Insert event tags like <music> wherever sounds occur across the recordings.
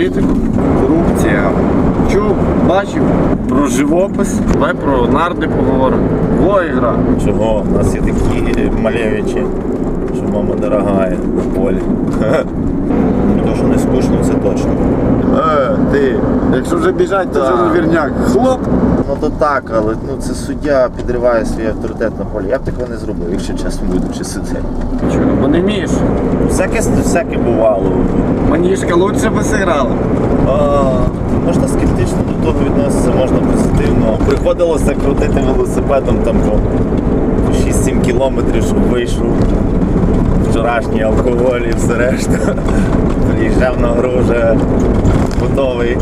політику, корупція. Чув, бачив про живопис, давай про нарди поговоримо. Во ігра. Чого? У нас є такі малєвичі, що мама дорогая на полі. <laughs> Що не скучно, це точно. Е, ти. Якщо вже біжать, то вже Так. вірняк. Хлоп! Ну то так, але ну, це суддя підриває свій авторитет на полі. Я б такого не зробив, якщо чесно будучи суддею. Чого? Бо не вмієш. Всяке, всяке бувало. Маніжка лучше би зіграла. А, можна скептично до того відноситися, можна позитивно. Приходилося крутити велосипедом там по 6-7 кілометрів, щоб вийшов вчорашній алкоголь і все решта. <laughs> Приїжджав на гру вже готовий.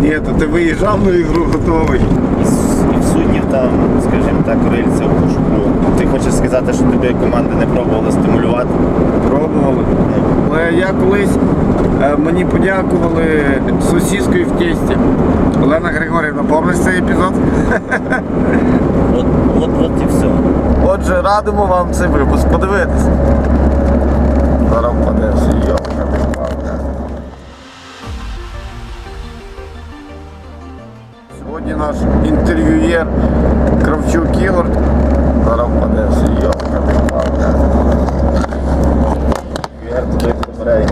Ні, то ти виїжджав на ігру готовий. І в суддів там, скажімо так, рильця в пошуку. Ти хочеш сказати, що тобі команди не пробували стимулювати? Пробували. Але я колись е, мені подякували сусідською в тесті. Олена Григорівна, пам'ятаєш цей епізод? <laughs> От, от, от і все. Отже, радимо вам цей випуск подивитись. Зараз впадеш, йопка інтерв'юєр Кравчук Ігор. Зараз йопка палка. QR туди прибирає.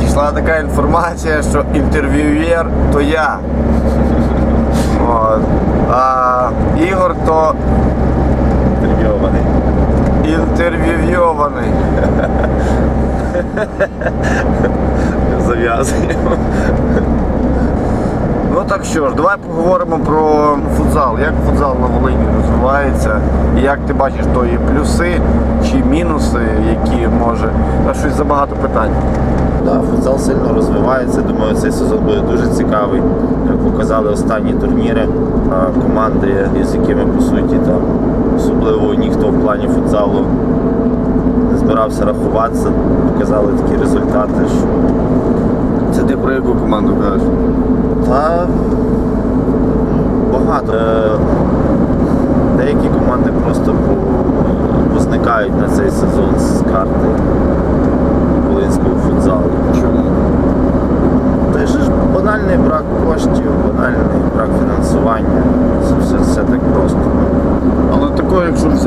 Дійшла така інформація, що інтерв'юєр то я. От. А Ігор то Інтерв'йований. інтерв'юйований. Зав'язуємо. Ну так що ж, давай поговоримо про футзал. Як футзал на Волині розвивається, і як ти бачиш, то є плюси чи мінуси, які може. Та щось забагато питань. Да, футзал сильно розвивається. Думаю, цей сезон буде дуже цікавий. Як показали останні турніри, команди, з якими по суті там особливо ніхто в плані футзалу збирався рахуватися, показали такі результати, що Це ти про яку команду кажеш? та багато. Е, Деякі команди просто по- позникають на цей сезон з карти волинського футзалу. Чому? Та ж банальний брак коштів, банальний брак фінансування. Це все, все так просто.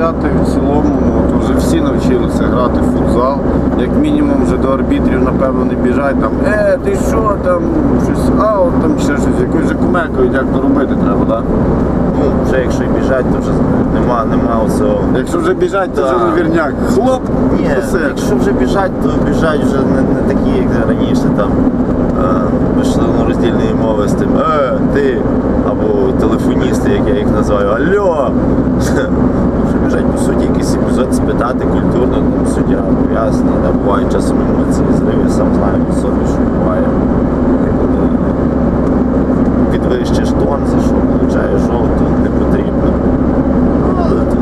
Взяти в цілому, то вже всі навчилися грати в футзал. Як мінімум вже до арбітрів, напевно, не біжать там, е, ти що там, щось аут, там ще щось, якось же кумекають, як то робити треба, так? Ну, вже якщо і біжать, то вже нема, нема оцього. Якщо вже біжать, то вже Так. вірняк. Хлоп! Ні, все. якщо вже біжать, то біжать вже не, не такі, як раніше там е, вийшли на роздільної мови з тим е, ти або телефоністи, як я їх називаю. Вже біжать по суті якийсь епізод спитати культурно, там суддя пояснення, да, бувають часом емоції, зриви, сам знаю по собі, що буває. Коли підвищиш тон, за що получаєш жовту, не потрібно. Ну, але то,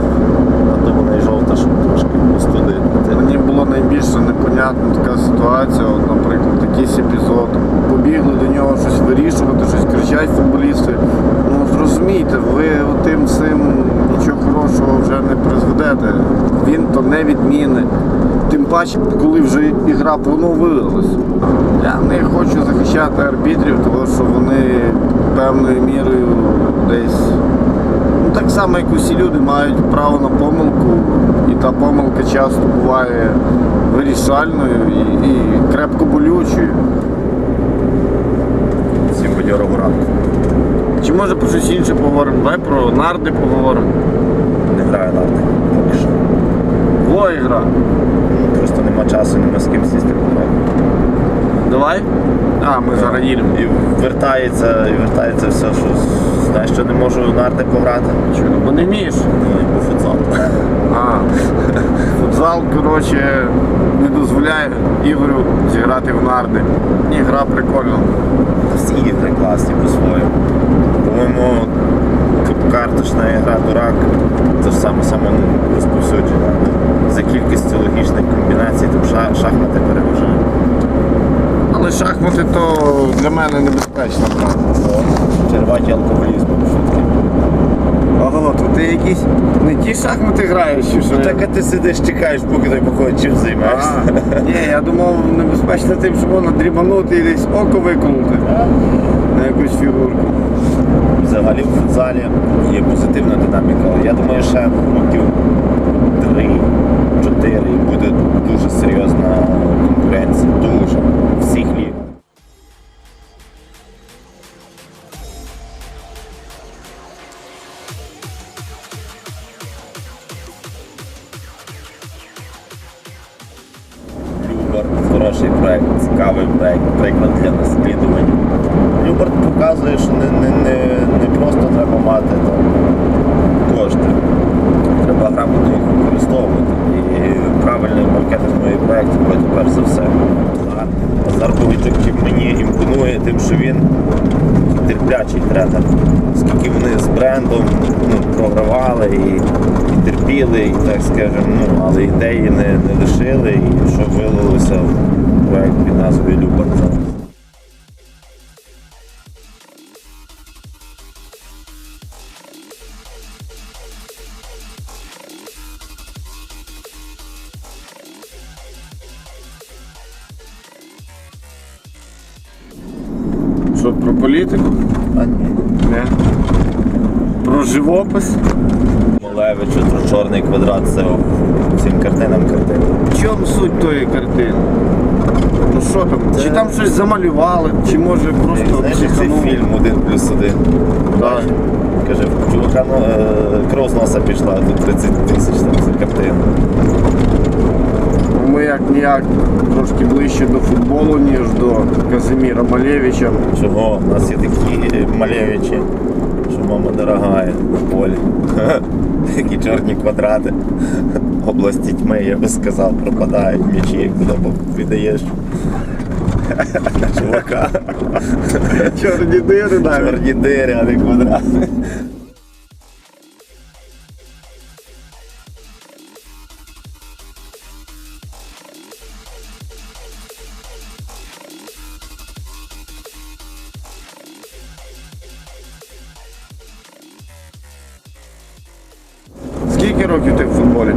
а то вона і жовта, щоб трошки остудити. Мені було найбільше непонятна така ситуація, от, наприклад, якийсь епізод. Побігли до нього щось вирішувати, щось кричать футболісти. Ну зрозумійте, ви тим цим нічого хорошого вже не призведете. Він то не відмінить. Тим паче, коли вже ігра поновилась. Я не хочу захищати арбітрів, тому що вони певною мірою десь само, як усі люди мають право на помилку, і та помилка часто буває вирішальною і, і крепко болючою. Всім бадьорого ранку. Чи може про щось інше поговоримо? Давай про нарди поговоримо. Не граю на арти поки що. Во ігра. Просто нема часу, нема з ким сісти пограти. Давай. А, ми зараз їдемо. І вертається, і вертається все, що знаєш, що не можу на арти пограти. Чого? Бо не вмієш. Ну, і по футзалу. А, <laughs> футзал, коротше, не дозволяє Ігорю зіграти в нарди. Ні, гра прикольна. Всі ігри класні по-своєму. По-моєму, карточна гра дурак це ж саме саме розповсюджена. За кількістю логічних комбінацій там ша- шахмати переважають. Але шахмати то для мене небезпечна гра. Черваті алкоголізму шутки. Ого, то ти якісь не ті шахмати граєш, чи що? Так а ти сидиш, чекаєш, поки той походить, чим займаєшся. А, ні, я думав, небезпечно тим, що можна дрібанути і десь око виколоти на якусь фігурку. Взагалі в футзалі є позитивна динаміка. Я думаю, ще років 3-4 і буде дуже серйозна конкуренція. Дуже. Всіх ліг. Любар хороший проект, цікавий проект, приклад для наслідування. Любард показує, що не, не, не, не просто треба мати там, кошти. Грамотно їх використовувати. І правильний маркетинговий проект робити перш за все. Назар Богачук мені імпонує тим, що він терплячий тренер. Скільки вони з брендом ну, програвали і, і терпіли, і так скажемо, ну, але ідеї не, не лишили, і що вилилося в проект під назвою Любар ні. Про живопис? Малевич, от чорний квадрат, це всім картинам картин. В чому суть тої картини? Ну що там? Це- Чи там щось замалювали, чи може просто Знаєш, психанули? фільм один плюс один. Так. Каже, чувака ну, е, кров з носа пішла, тут 30 тисяч там за картину. Ми як ніяк трошки ближче до футболу, ніж до Казиміра Малевича. Чого? У нас є такі малевичі, що мама дорогая на полі. <laughs> Такі чорні квадрати. Області тьми, я би сказав, пропадають м'ячі, куди віддаєш. Чувака. Чорні дири навіть. Чорні дири, а не квадрати. Років ти в футболі?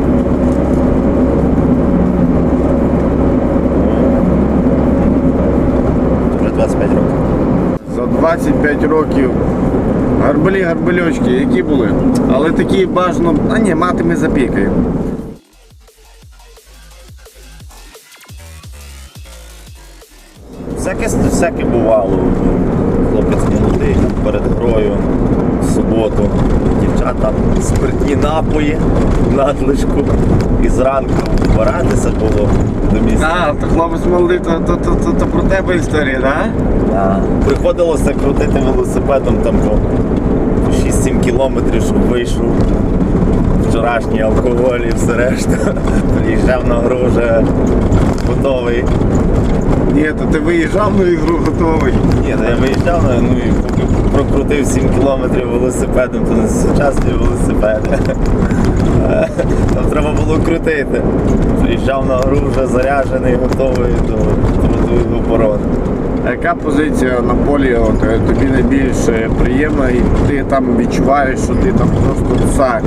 Вже 25 років. За 25 років гарбалі гарбальочки, які були. Але такі бажано. А ні, мати ми запікаємо. Всяке, всяке бувало. Хлопець молодий перед грою в суботу. Дівчата спиртні напої, надлишку. І зранку вбиратися було до місця. А, то хлопець молодий, то, то, то, то, то про тебе історія, так? Да. Приходилося крутити велосипедом там по 6-7 кілометрів, щоб вийшов вчорашній алкоголь і все решта. <laughs> Приїжджав на гру вже готовий. Ні, то ти виїжджав на ігру готовий. Ні, то я виїжджав, ну і поки прокрутив 7 кілометрів велосипедом, то не сучасні велосипеди. <laughs> Там треба було крутити. Приїжджав на гру вже заряджений, готовий до трудової оборони. А яка позиція на полі от, е, тобі найбільш приємна і ти там відчуваєш, що ти там просто цар?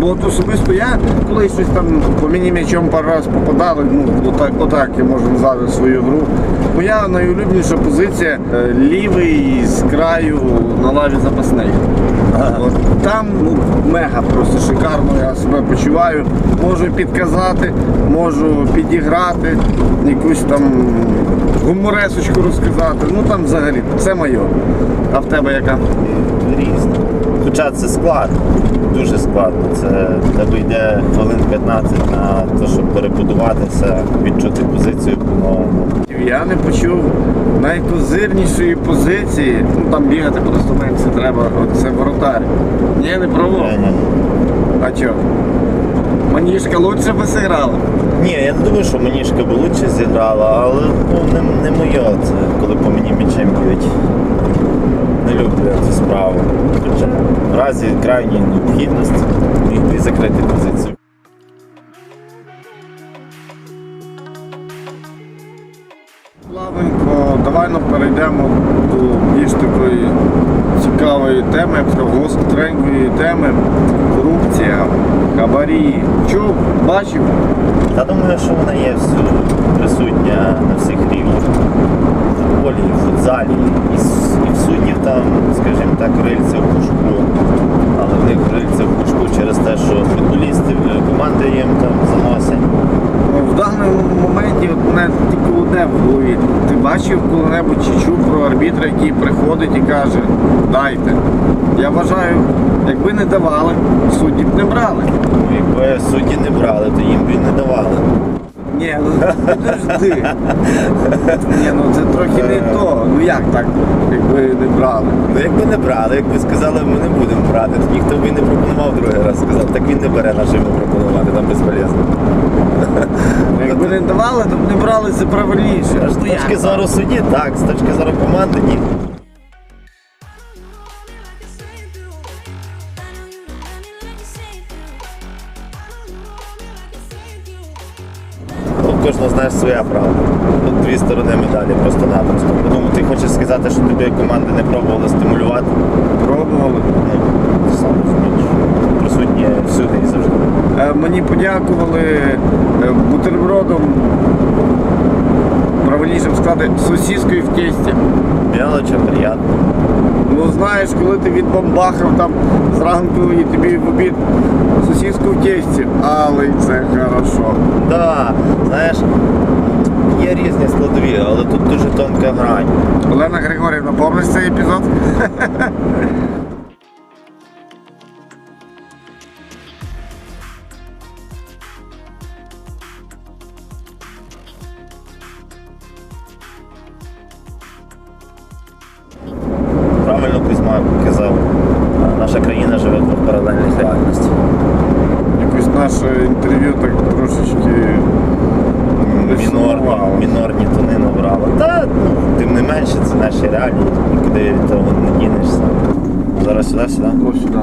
Бо от особисто я, коли щось там по мені м'ячом пару раз попадали, ну отак, отак я можу назвати свою гру. Моя найулюбленіша позиція е, лівий з краю на лаві запасних. От там ну, мега просто шикарно я себе почуваю. Можу підказати, можу підіграти, якусь там гуморесочку розказати. Ну там взагалі це моє. А в тебе яка? Різно. Хоча це складно, дуже складно. Це тебе йде хвилин 15 на те, щоб перебудуватися, відчути позицію по-новому. Я не почув найкозирнішої позиції. Ну там бігати по достаменці треба. От це воротар. Ні, не пробував. А чого? Манішка лучше би зіграла. Ні, я не думаю, що Манішка би лучше зіграла, але ну, не, не моє це, коли по мені м'ячем б'ють. Не люблю цю справу. Хоча разі крайньої необхідності і закрити позицію. Плавненько, давай ну, перейдемо до більш такої цікавої теми, я гостренької теми. хабарі. Чув, бачив? Та думаю, що вона є всюди присутня на всіх рівнях. В футболі, в футзалі, і, і в суддів там, скажімо так, рильця в пушку. В них рильця в пушку через те, що футболісти, е, команди їм там заносять. Ну, в даному моменті от мене тільки одне в голові. Ти бачив коли-небудь чи чув про арбітра, який приходить і каже, дайте. Я вважаю, якби не давали, судді б не брали. Якби судді не брали, то їм б і не давали. Ні, ну підожди. Ні, ну це трохи не то. Ну як так, якби не брали? Ну якби не брали, якби сказали, ми не будемо брати, то ніхто б і не пропонував другий раз сказав, так він не бере на йому пропонувати, там безполезно. Ну, Якби не давали, то б не брали це правильніше. З Ну, точки зору судді, так, з точки зору команди, ні. Кожного знаєш своя правда. Тут дві сторони медалі, просто-напросто. Ну, ти хочеш сказати, що тобі команди не пробували стимулювати? Пробували. Ну, ти сам розумієш. Присутні всюди і завжди. Е, Мені подякували е, бутербродом, правильніше б сказати, сосіскою в тесті. Мелочі, приємно. Ну знаєш, коли ти відбомбахав там зранку і тобі в обід сусідську в тесті, але це хорошо. Да, знаєш, є різні складові, але тут дуже тонка грань. Олена Григорівна, помниш цей епізод? <laughs> Правильно Кузьма казав, наша країна живе в двох паралельних реальностях. Якось наше інтерв'ю так трошечки мінорні, мінорні тони набрало. Та ну, тим не менше, це наші реалії, нікуди від того не дінешся. Зараз сюди, сюди. О, сюди.